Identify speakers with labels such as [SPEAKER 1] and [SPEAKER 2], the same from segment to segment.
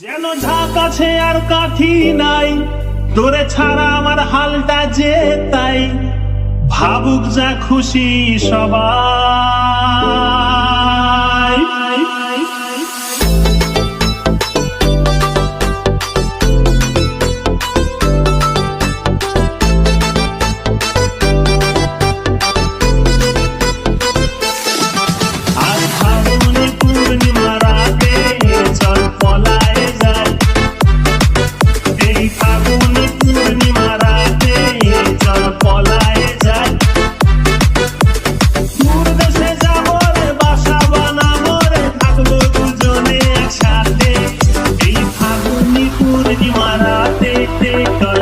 [SPEAKER 1] যেন ঝাঁক আছে আর কাঠি নাই তোরে ছাড়া আমার হালটা যে তাই। ভাবুক যা খুশি সবার।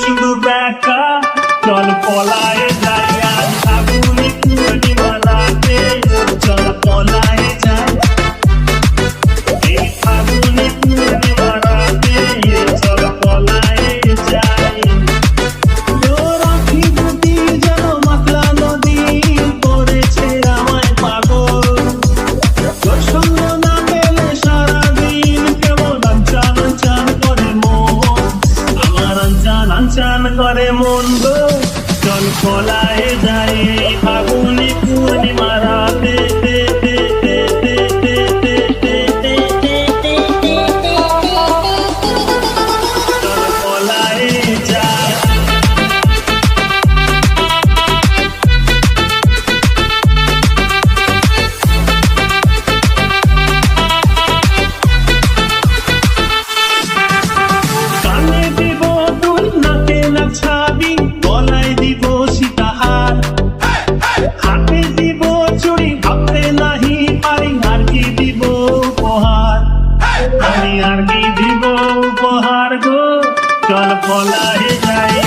[SPEAKER 1] সিংহ ব্যাকা চল পলায় করে মন গো চল খোলায় যায় ফাগুনি পূর্ণিমা রাতে চল পলাই যাই